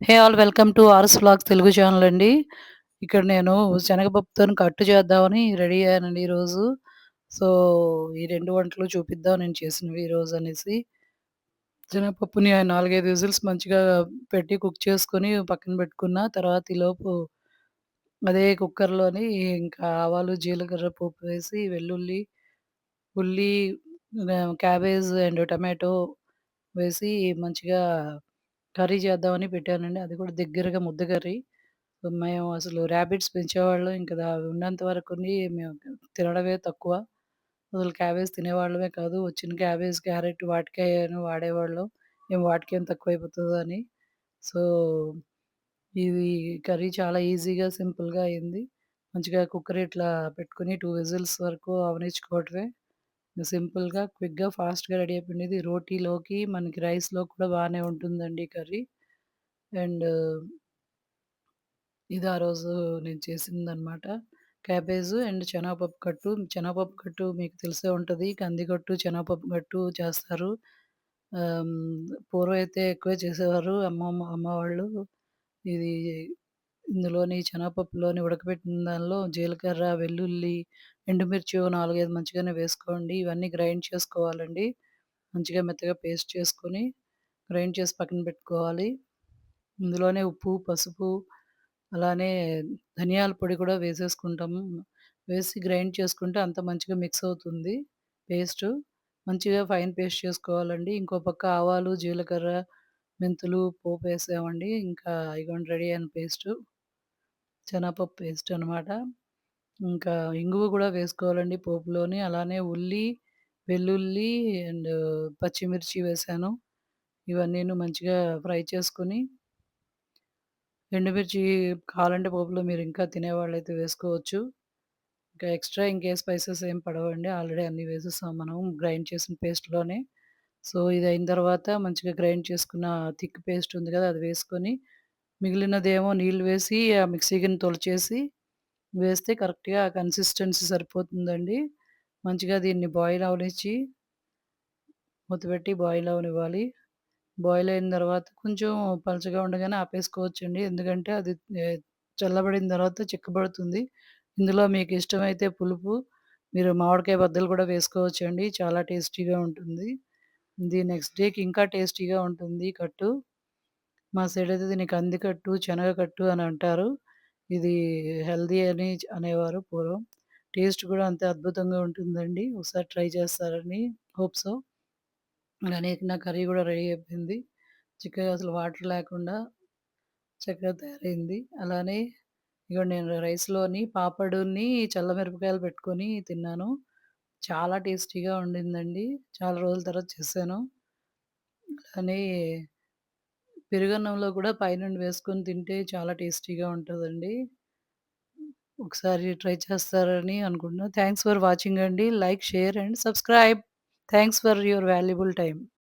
Hey all welcome to ours blog Telugu channel అండి. ఇక్కడ నేను శనగపప్పుతోని కట్టు చేద్దామని రెడీ అయ్యానండి ఈరోజు. సో, ఈ రెండు వంటలు చూపిద్దాం నేను చేసినవి ఈరోజు అనేసి. శనగపప్పుని 4, 5 విజిల్స్ మంచిగా పెట్టి కుక్ చేసుకొని పక్కన పెట్టుకున్న. తర్వాత ఈలోపు అదే కుక్కర్‌లోని ఇంకా ఆవాలు, జీలకర్ర పోపు వేసి, వెల్లుల్లి, ఉల్లి, క్యాబేజ్ అండ్ టమాటో వేసి మంచిగా కర్రీ చేద్దామని పెట్టానండి. అది కూడా దగ్గరగా ముద్ద కర్రీ. మేము అసలు రాబిట్స్ పెంచేవాళ్ళం. ఇంకా దా ఉన్నంత వరకుని మేము తినడమే తక్కువ. అసలు క్యాబేజ్ తినేవాళ్ళమే కాదు. వచ్చిన క్యాబేజ్, క్యారెట్ వాటికేను వాడేవాళ్ళం. మేము వాటికేం తక్కువైపోతదో అని. సో, ఇది కర్రీ చాలా ఈజీగా, సింపుల్‌గా అయింది. మంచిగా కుక్కర్ ఇట్లా పెట్టుకొని 2 విజిల్స్ వరకు అవనిచ్చుకోవటమే. సింపుల్‌గా, క్విక్‌గా, ఫాస్ట్‌గా రెడీ అయిపోయింది. రోటీలోకి, మనకి రైస్లో కూడా బానే ఉంటుందండి ఈ కర్రీ. అండ్ ఇది ఆ రోజు నేను చేసిందనమాట. క్యాబేజు అండ్ శనగపప్పు కట్టు. శనగపప్పు కట్టు మీకు తెలిసే ఉంటది. కందికట్టు, శనగపప్పు కట్టు చేస్తారు. ఆహ్, పూర్వం అయితే ఎక్కువే చేసేవారు అమ్మమ్మ అమ్మవాళ్ళు ఇది ఇందులోని శనగపప్పులోని ఉడకబెట్టిన దానిలో జీలకర్ర, వెల్లుల్లి, ఎండుమిర్చి ఓ 4, 5 మంచిగానే వేసుకోండి. ఇవన్నీ గ్రైండ్ చేసుకోవాలండి. మంచిగా మెత్తగా పేస్ట్ చేసుకొని, గ్రైండ్ చేసి పక్కన పెట్టుకోవాలి. ఇందులోనే ఉప్పు, పసుపు, అలానే ధనియాల పొడి కూడా వేసేసుకుంటాము. వేసి గ్రైండ్ చేసుకుంటే అంత మంచిగా మిక్స్ అవుతుంది పేస్ట్ మంచిగా ఫైన్ పేస్ట్ చేసుకోవాలండి. ఇంకో పక్క ఆవాలు, జీలకర్ర, మెంతులు పోపు వేసామండి ఇంకా ఇగోండి రెడీ అయిన పేస్టు. శనగపప్పు పేస్ట్ అనమాట. ఇంకా ఇంగువ కూడా వేసుకోవాలండి పోపులోని. అలానే ఉల్లి, వెల్లుల్లి అండ్ పచ్చిమిర్చి వేసాను ఇవన్నీ మంచిగా ఫ్రై చేసుకొని ఎండుమిర్చి కావాలంటే పోపులో మీరు ఇంకా తినేవాళ్ళైతే వేసుకోవచ్చు. ఇంకా ఎక్స్‌ట్రా ఇంకే స్పైసెస్ ఏం పడవండి. ఆల్రెడీ అన్నీ వేసేసాం మనం గ్రైండ్ చేసిన పేస్ట్‌లోనే. సో, ఇది అయిన తర్వాత మంచిగా గ్రైండ్ చేసుకున్న థిక్ పేస్ట్ ఉంది కదా! అది వేసుకొని, మిగిలినదేమో నీళ్ళు వేసి ఆ మిక్సీ గిన్నె తొలిచేసి వేస్తే కరెక్ట్‌గా ఆ కన్సిస్టెన్సీ సరిపోతుందండి. మంచిగా దీన్ని బాయిల్ అవ్వనిచ్చి మూతపెట్టి బాయిల్ అవనివ్వాలి బాయిల్ అయిన తర్వాత కొంచెం పలచగా ఉండగానే ఆపేసుకోవచ్చండి. ఎందుకంటే అది చల్లబడిన తర్వాత చిక్కబడుతుంది. ఇందులో మీకు ఇష్టమైతే పులుపు మీరు మామిడికాయ బద్దలు కూడా వేసుకోవచ్చండి. చాలా టేస్టీగా ఉంటుంది. ఇది నెక్స్ట్ డేకి ఇంకా టేస్టీగా ఉంటుంది కట్టు. మా సైడ్ అయితే దీన్ని కందికట్టు, శనగకట్టు అని అంటారు. ఇది హెల్తీ అని అనేవారు పూర్వం. టేస్ట్ కూడా అంతే అద్భుతంగా ఉంటుందండి. ఒకసారి ట్రై చేస్తారని హోప్ సో. అలానే నా కర్రీ కూడా రెడీ అయిపోయింది. చిక్కగా అసలు వాటర్ లేకుండా చక్కగా తయారైంది. అలానే ఇగోండి నేను రైస్‌లోని పాపడుని, చల్ల మిరపకాయలు పెట్టుకొని తిన్నాను. చాలా టేస్టీగా ఉండిందండి. చాలా రోజుల తర్వాత చేశాను. అలానే పెరుగన్నంలో కూడా పైనుండి వేసుకొని తింటే చాలా టేస్టీగా ఉంటుందండి ఒకసారి ట్రై చేస్తారని అనుకుంటున్నాను థ్యాంక్స్ ఫర్ వాచింగ్ అండి. Like, share and subscribe. Thanks for your valuable time